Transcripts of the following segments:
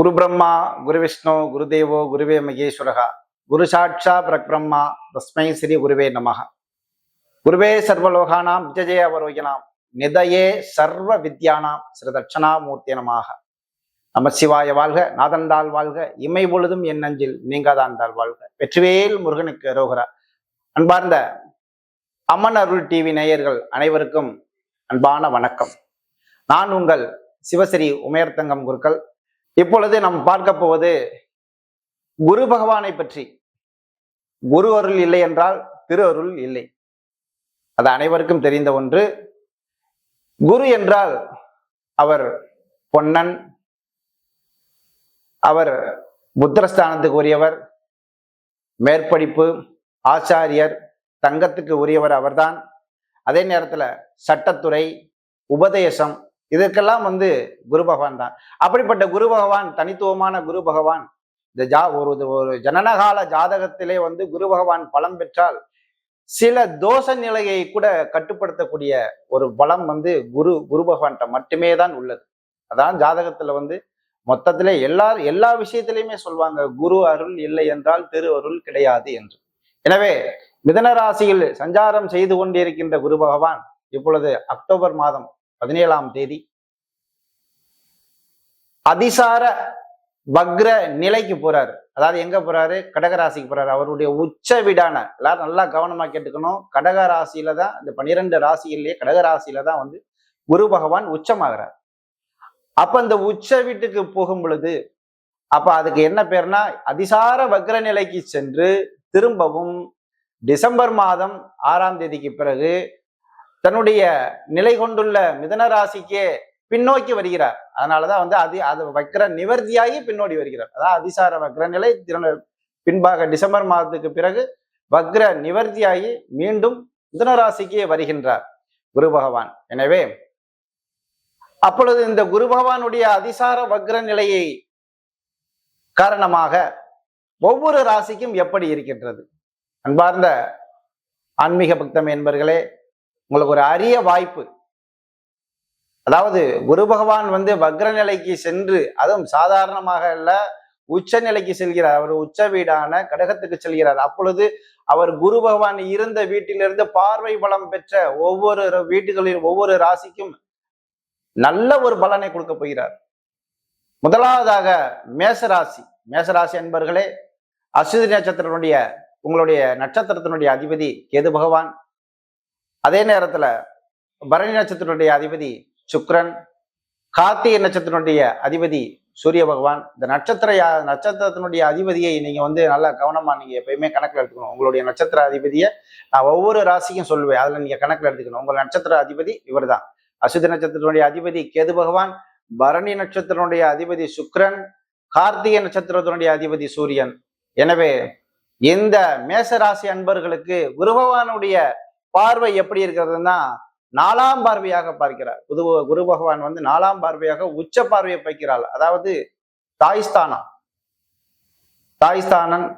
குரு பிரம்மா குரு விஷ்ணு குருதேவோ குருவே மகேஸ்வரகா. குரு சாட்சா பிரக்ரம்மா தஸ்மை ஸ்ரீ குருவே நமக. குருவே சர்வலோகானாம் விஜய அவரோகினாம். நிதயே சர்வ வித்யானாம் ஸ்ரீ தட்சணாமூர்த்தி நமாக. நம சிவாய வாழ்க நாதந்தாள் வாழ்க இமை பொழுதும் என் நஞ்சில் நீங்காதாண்டாள் வாழ்க. வெற்றிவேல் முருகனுக்கு அரோகரா. அன்பார்ந்த அம்மன் அருள் டிவி நேயர்கள் அனைவருக்கும் அன்பான வணக்கம். நான் உங்கள் சிவஸ்ரீ உமையர்த்தங்கம் குருக்கள். இப்பொழுது நாம் பார்க்க போவது குரு பகவானை பற்றி. குரு அருள் இல்லை என்றால் திரு அருள் இல்லை. அது அனைவருக்கும் தெரிந்த ஒன்று. குரு என்றால் அவர் பொன்னன் அவர் புத்திரஸ்தானத்துக்கு உரியவர் மேற்படிப்பு ஆச்சாரியர் தங்கத்துக்கு உரியவர் அவர்தான். அதே நேரத்தில் சட்டத்துறை உபதேசம் இதற்கெல்லாம் வந்து குரு பகவான் தான். அப்படிப்பட்ட குரு பகவான் தனித்துவமான குரு பகவான் இந்த ஜா ஒரு ஒரு ஜனனகால ஜாதகத்திலே வந்து குரு பகவான் பலம் பெற்றால் சில தோஷ நிலையை கூட கட்டுப்படுத்தக்கூடிய ஒரு பலம் வந்து குரு குரு பகவான்கிட்ட மட்டுமே தான் உள்ளது. அதான் ஜாதகத்துல வந்து மொத்தத்திலே எல்லா எல்லா விஷயத்திலையுமே சொல்லுவாங்க குரு அருள் இல்லை என்றால் திரு அருள் கிடையாது என்று. எனவே மிதன ராசியில் சஞ்சாரம் செய்து கொண்டிருக்கின்ற குரு பகவான் இப்பொழுது அக்டோபர் மாதம் பதினேழாம் தேதி. அதிசார வக்ர நிலைக்கு போறாரு. அதாவது எங்க போறாரு? கடகராசிக்கு போறாரு. அவருடைய உச்ச வீடான எல்லாரும் நல்லா கவனமா கேட்டுக்கணும். கடக ராசியில தான் இந்த பன்னிரெண்டு ராசியிலேயே கடக ராசியில தான் வந்து குரு பகவான் உச்சமாகிறார். அப்ப இந்த உச்ச வீட்டுக்கு போகும் பொழுது அப்ப அதுக்கு என்ன பேர்னா அதிசார வக்ர நிலைக்கு சென்று திரும்பவும் டிசம்பர் மாதம் ஆறாம் தேதிக்கு பிறகு தன்னுடைய நிலை கொண்டுள்ள மிதன ராசிக்கே பின்னோக்கி வருகிறார். அதனாலதான் வந்து அது அது வக்கர நிவர்த்தியாகி பின்னோடி வருகிறார். அதாவது அதிசார வக்ர நிலை. திறன பின்பாக டிசம்பர் மாதத்துக்கு பிறகு வக்ர நிவர்த்தியாகி மீண்டும் மிதனராசிக்கே வருகின்றார் குரு பகவான். எனவே அப்பொழுது இந்த குரு பகவானுடைய அதிசார வக்ர நிலையை காரணமாக ஒவ்வொரு ராசிக்கும் எப்படி இருக்கின்றது? அன்பார்ந்த ஆன்மீக பக்தம் என்பர்களே உங்களுக்கு ஒரு அரிய வாய்ப்பு. அதாவது குரு பகவான் வந்து வக்ர நிலைக்கு சென்று அதுவும் சாதாரணமாக அல்ல உச்ச நிலைக்கு செல்கிறார். அவர் உச்ச வீடான கடகத்துக்கு செல்கிறார். அப்பொழுது அவர் குரு பகவான் இருந்த வீட்டிலிருந்து பார்வை பலம் பெற்ற ஒவ்வொரு வீட்டுகளில் ஒவ்வொரு ராசிக்கும் நல்ல ஒரு பலனை கொடுக்க போகிறார். முதலாவதாக மேசராசி. மேசராசி என்பர்களே அஸ்விதி நட்சத்திரத்தினுடைய உங்களுடைய நட்சத்திரத்தினுடைய அதிபதி கேது பகவான். அதே நேரத்துல பரணி நட்சத்திரனுடைய அதிபதி சுக்ரன் கார்த்திகை நட்சத்திரனுடைய அதிபதி சூரிய பகவான். இந்த நட்சத்திர நட்சத்திரத்தினுடைய அதிபதியை நீங்க வந்து நல்லா கவனமா நீங்க எப்பயுமே கணக்கில் எடுத்துக்கணும். உங்களுடைய நட்சத்திர அதிபதியை நான் ஒவ்வொரு ராசிக்கும் சொல்லுவேன். அதுல நீங்க கணக்கில் எடுத்துக்கணும். உங்கள் நட்சத்திர அதிபதி இவர் தான் அசுதி நட்சத்திரத்தினுடைய அதிபதி கேது பகவான் பரணி நட்சத்திரனுடைய அதிபதி சுக்ரன் கார்த்திகை நட்சத்திரத்தினுடைய அதிபதி சூரியன். எனவே இந்த மேசராசி அன்பர்களுக்கு குருபகவானுடைய பார்வை எப்படி இருக்கிறதுனா நாலாம் பார்வையாக பார்க்கிறார். புது குரு பகவான் வந்து நாலாம் பார்வையாக உச்ச பார்வையை பார்க்கிறாள் அதாவது தாய்ஸ்தானம் தாய்ஸ்தானன்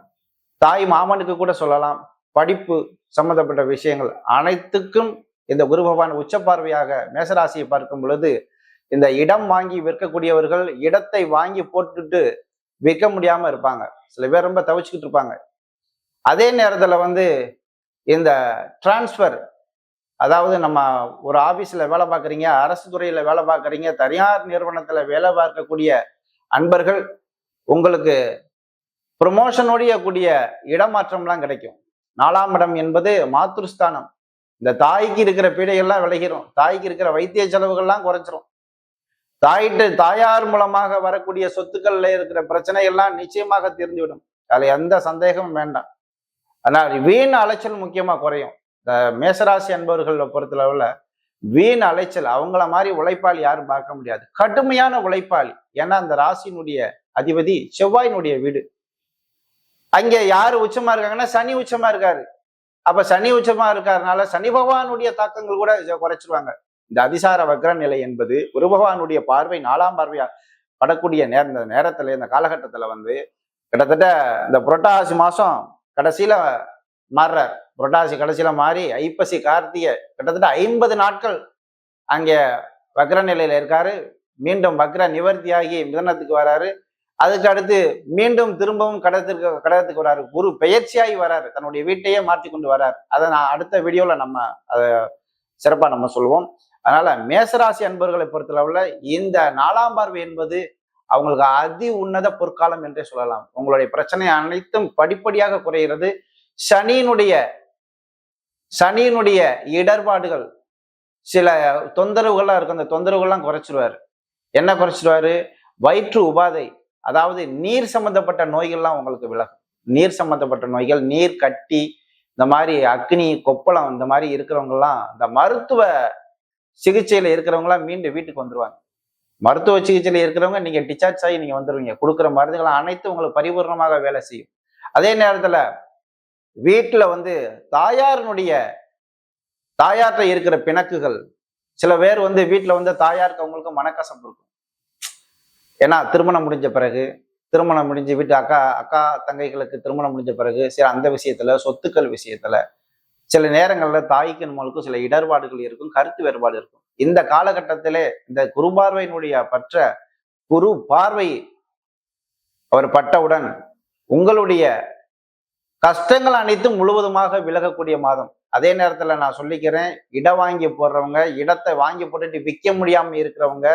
தாய் மாமனுக்கு கூட சொல்லலாம். படிப்பு சம்பந்தப்பட்ட விஷயங்கள் அனைத்துக்கும் இந்த குரு பகவான் உச்ச பார்வையாக மேசராசியை பார்க்கும் பொழுது இந்த இடம் வாங்கி விற்கக்கூடியவர்கள் இடத்தை வாங்கி போட்டுட்டு விற்க முடியாம இருப்பாங்க. சில பேர் ரொம்ப தவிச்சுக்கிட்டு இருப்பாங்க. அதே நேரத்துல வந்து இந்த டிரான்ஸ்ஃபர் அதாவது நம்ம ஒரு ஆஃபீஸில் வேலை பார்க்குறீங்க அரசு துறையில் வேலை பார்க்குறீங்க தனியார் நிறுவனத்தில் வேலை பார்க்கக்கூடிய அன்பர்கள் உங்களுக்கு ப்ரொமோஷனோடைய கூடிய இடமாற்றம்லாம் கிடைக்கும். நாலாம் இடம் என்பது மாத்ருஸ்தானம் இந்த தாய்க்கு இருக்கிற பீடைகள்லாம் விளைகிறோம் தாய்க்கு இருக்கிற வைத்திய செலவுகள்லாம் குறைச்சிரும் தாயிட்டு தாயார் மூலமாக வரக்கூடிய சொத்துக்கள்ல இருக்கிற பிரச்சனைகள்லாம் நிச்சயமாக தீர்ந்துவிடும். அதில் எந்த சந்தேகமும் வேண்டாம். ஆனால் வீண் அலைச்சல் முக்கியமா குறையும். இந்த மேசராசி அன்பர்களை பொறுத்தளவில் வீண் அலைச்சல் அவங்கள மாதிரி உழைப்பாளி யாரும் பார்க்க முடியாது. கடுமையான உழைப்பாளி. ஏன்னா அந்த ராசியினுடைய அதிபதி செவ்வாயினுடைய வீடு. அங்கே யாரு உச்சமா இருக்காங்கன்னா சனி உச்சமா இருக்காரு. அப்ப சனி உச்சமா இருக்காருனால சனி பகவானுடைய தாக்கங்கள் கூட குறைச்சிருவாங்க. இந்த அதிசார வக்ர நிலை என்பது குரு பகவானுடைய பார்வை நாலாம் பார்வையா படக்கூடிய நேர இந்த நேரத்துல இந்த காலகட்டத்துல வந்து கிட்டத்தட்ட இந்த புரட்டாசி மாசம் கடைசியில் மாறுறார். புரட்டாசி கடைசியில மாறி ஐப்பசி கார்த்திகை கிட்டத்தட்ட ஐம்பது நாட்கள் அங்கே வக்ர நிலையில இருக்காரு. மீண்டும் வக்ர நிவர்த்தியாகி மிதனத்துக்கு வராரு. அதுக்கு அடுத்து மீண்டும் திரும்பவும் கடத்திற்கு கடகத்துக்கு வராரு. குரு பெயர்ச்சியாகி வராரு. தன்னுடைய வீட்டையே மாற்றி கொண்டு வராரு. அதை நான் அடுத்த வீடியோவில் நம்ம அதை சிறப்பாக நம்ம சொல்லுவோம் அதனால மேசராசி அன்பர்களை பொறுத்தளவில் இந்த நாலாம் பார்வை என்பது அவங்களுக்கு அதி உன்னத பொற்காலம் என்றே சொல்லலாம். உங்களுடைய பிரச்சனை அனைத்தும் படிப்படியாக குறைகிறது. சனியினுடைய சனியினுடைய இடர்பாடுகள் சில தொந்தரவுகள்லாம் இருக்கு அந்த தொந்தரவுகள்லாம் குறைச்சிருவாரு. என்ன குறைச்சிருவாரு? வயிற்று உபாதை அதாவது நீர் சம்பந்தப்பட்ட நோய்கள்லாம் உங்களுக்கு விலகும். நீர் சம்பந்தப்பட்ட நோய்கள் நீர் கட்டி இந்த மாதிரி அக்னி கொப்பளம் இந்த மாதிரி இருக்கிறவங்கலாம் இந்த மருத்துவ சிகிச்சையில இருக்கிறவங்களாம் மீண்டும் வீட்டுக்கு வந்துருவாங்க. மருத்துவ சிகிச்சையில் இருக்கிறவங்க நீங்கள் டிஸ்சார்ஜ் ஆகி நீங்கள் வந்துடுவீங்க கொடுக்குற மருந்துகள் அனைத்தும் உங்களுக்கு பரிபூர்ணமாக வேலை செய்யும். அதே நேரத்தில் வீட்டில் வந்து தாயாரினுடைய தாயார்கிட்ட இருக்கிற பிணக்குகள் சில பேர் வந்து வீட்டில் வந்து தாயாருக்கு அவங்களுக்கு மனக்கசப்பு இருக்கும். ஏன்னா திருமணம் முடிஞ்ச பிறகு திருமணம் முடிஞ்சு வீட்டு அக்கா அக்கா தங்கைகளுக்கு திருமணம் முடிஞ்ச பிறகு சில அந்த விஷயத்துல சொத்துக்கள் விஷயத்துல சில நேரங்களில் தாய்க்கு நம்மளுக்கும் சில இடர்பாடுகள் இருக்கும் கருத்து வேறுபாடு இருக்கும். இந்த காலகட்டத்திலே இந்த குரு பார்வையினுடைய பற்ற குரு பார்வை அவர் பட்டவுடன் உங்களுடைய கஷ்டங்கள் அனைத்தும் முழுவதுமாக விலகக்கூடிய மாதம். அதே நேரத்தில் நான் சொல்லிக்கிறேன் இடம் வாங்கி போடுறவங்க இடத்தை வாங்கி போட்டுட்டு விற்க முடியாமல் இருக்கிறவங்க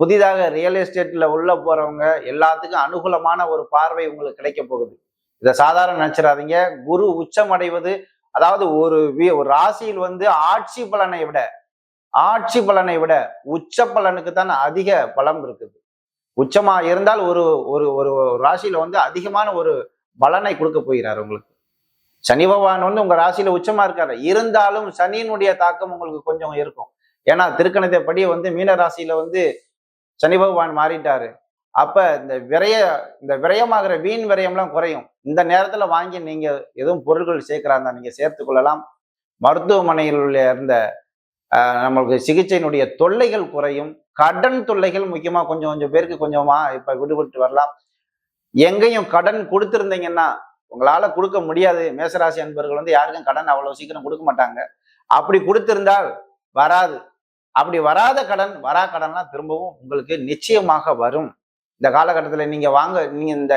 புதிதாக ரியல் எஸ்டேட்டில் உள்ள போகிறவங்க எல்லாத்துக்கும் அனுகூலமான ஒரு பார்வை உங்களுக்கு கிடைக்க போகுது. இதை சாதாரண நினச்சிடாதீங்க. குரு உச்சம் அடைவது அதாவது ஒரு ஒரு ராசியில் வந்து ஆட்சி பலனை விட ஆட்சி பலனை விட உச்ச பலனுக்கு தான் அதிக பலம் இருக்குது. உச்சமா இருந்தால் ஒரு ஒரு ஒரு ராசியில வந்து அதிகமான ஒரு பலனை கொடுக்க போகிறார் உங்களுக்கு. சனி பகவான் வந்து உங்க ராசியில உச்சமா இருக்காரு. இருந்தாலும் சனியினுடைய தாக்கம் உங்களுக்கு கொஞ்சம் இருக்கும். ஏன்னா திருக்கணத்தை படி வந்து மீன ராசியில வந்து சனி பகவான் மாறிட்டாரு. அப்ப இந்த விரைய இந்த விரயமாகிற வீண் விரயம்லாம் குறையும். இந்த நேரத்துல வாங்கி நீங்க எதுவும் பொருட்கள் சேர்க்கிறாங்க நீங்க சேர்த்து கொள்ளலாம். மருத்துவமனையில் இருந்த நம்மளுக்கு சிகிச்சையினுடைய தொல்லைகள் குறையும். கடன் தொல்லைகள் முக்கியமாக கொஞ்சம் கொஞ்சம் பேருக்கு கொஞ்சமா இப்போ விடுபட்டு வரலாம். எங்கேயும் கடன் கொடுத்துருந்தீங்கன்னா உங்களால் கொடுக்க முடியாது. மேசராசி அன்பர்கள் வந்து யாருக்கும் கடன் அவ்வளோ சீக்கிரம் கொடுக்க மாட்டாங்க. அப்படி கொடுத்திருந்தால் வராது. அப்படி வராத கடன் வரா கடன்லாம் திரும்பவும் உங்களுக்கு நிச்சயமாக வரும். இந்த காலகட்டத்தில் நீங்கள் வாங்க நீங்கள் இந்த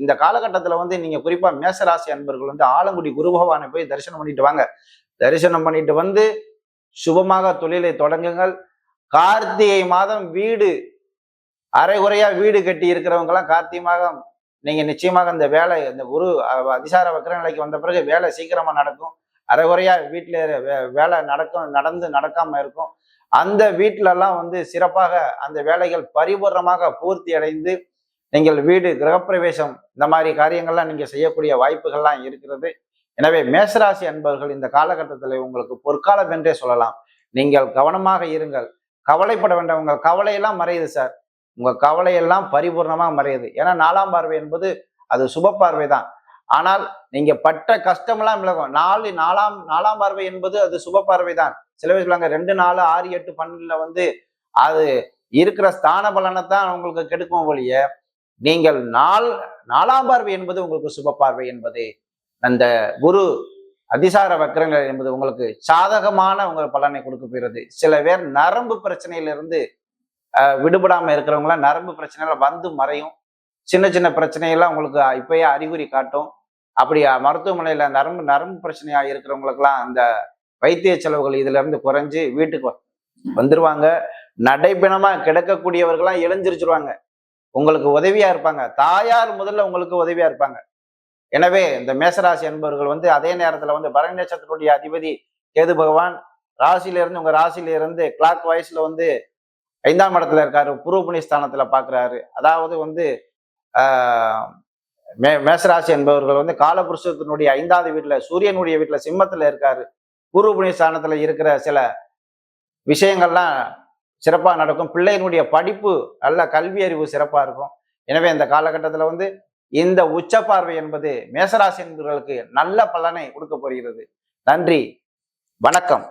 இந்த காலகட்டத்தில் வந்து நீங்கள் குறிப்பாக மேசராசி அன்பர்கள் வந்து ஆலங்குடி குரு பகவானை போய் தரிசனம் பண்ணிட்டு வாங்க. தரிசனம் பண்ணிட்டு வந்து சுபமாக தொழிலை தொடங்குங்கள். கார்த்திகை மாதம் வீடு அரைகுறையா வீடு கட்டி இருக்கிறவங்கலாம் கார்த்திகை மாதம் நீங்க நிச்சயமாக இந்த வேலை இந்த குரு அதிசார வக்கர நிலைக்கு வந்த பிறகு வேலை சீக்கிரமா நடக்கும். அரைகுறையா வீட்டுல வேலை நடக்கும் நடந்து நடக்காம இருக்கும். அந்த வீட்டிலலாம் வந்து சிறப்பாக அந்த வேலைகள் பரிபூர்ணமாக பூர்த்தி அடைந்து நீங்கள் வீடு கிரகப்பிரவேசம் இந்த மாதிரி காரியங்கள்லாம் நீங்கள் செய்யக்கூடிய வாய்ப்புகள்லாம் இருக்கிறது. எனவே மேசராசி அன்பர்கள் இந்த காலகட்டத்தில் உங்களுக்கு பொற்காலம் என்றே சொல்லலாம். நீங்கள் கவனமாக இருங்கள். கவலைப்பட வேண்டாம். உங்கள் கவலையெல்லாம் மறையுது சார் உங்கள் கவலையெல்லாம் பரிபூர்ணமாக மறையுது. ஏன்னா நாலாம் பார்வை என்பது அது சுப பார்வை தான். ஆனால் நீங்க பட்ட கஷ்டமெல்லாம் விலகும். நாலு நாலாம் நாலாம் பார்வை என்பது அது சுப பார்வை தான். சில பேர் சொல்லுவாங்க ரெண்டு நாலு ஆறு எட்டு பன்னெண்டுல வந்து அது இருக்கிற ஸ்தான பலனை தான் உங்களுக்கு கெடுக்கும் ஒழிய நீங்கள் நாள் நாலாம் பார்வை என்பது உங்களுக்கு சுப பார்வை என்பது அந்த குரு அதிசார வக்கரங்கள் என்பது உங்களுக்கு சாதகமான உங்கள் பலனை கொடுக்க போகிறது. சில பேர் நரம்பு பிரச்சனையிலிருந்து விடுபடாமல் இருக்கிறவங்களாம் நரம்பு பிரச்சனையில வந்து மறையும். சின்ன சின்ன பிரச்சனையெல்லாம் உங்களுக்கு இப்பயே அறிகுறி காட்டும். அப்படி மருத்துவமனையில் நரம்பு நரம்பு பிரச்சனையாக இருக்கிறவங்களுக்கெல்லாம் அந்த வைத்திய செலவுகள் இதுல இருந்து குறைஞ்சு வீட்டுக்கு வந்துருவாங்க. நடைபிணமா கிடக்கக்கூடியவர்கள்லாம் இளைஞ்சிருச்சிருவாங்க உங்களுக்கு உதவியா இருப்பாங்க. தாயார் முதல்ல உங்களுக்கு உதவியா இருப்பாங்க. எனவே இந்த மேசராசி என்பவர்கள் வந்து அதே நேரத்தில் வந்து பரணி நட்சத்திரத்துடைய அதிபதி கேது பகவான் ராசியில இருந்து ராசியிலிருந்து ராசியில இருந்து கிளாக் வாய்ஸில் வந்து ஐந்தாம் இடத்துல இருக்காரு. பூர்வ புனிஸ்தானத்துல பார்க்குறாரு அதாவது வந்து மே மேசராசி என்பவர்கள் வந்து காலபுருஷத்தினுடைய ஐந்தாவது வீட்டில் சூரியனுடைய வீட்டில் சிம்மத்தில் இருக்காரு. பூர்வ புனிஸ்தானத்துல இருக்கிற சில விஷயங்கள்லாம் சிறப்பாக நடக்கும். பிள்ளையினுடைய படிப்பு நல்ல கல்வி அறிவு சிறப்பாக இருக்கும். எனவே இந்த காலகட்டத்தில் வந்து இந்த உச்ச பார்வை என்பது மேசராசி என்பவர்களுக்கு நல்ல பலனை கொடுக்க போகிறது. நன்றி. வணக்கம்.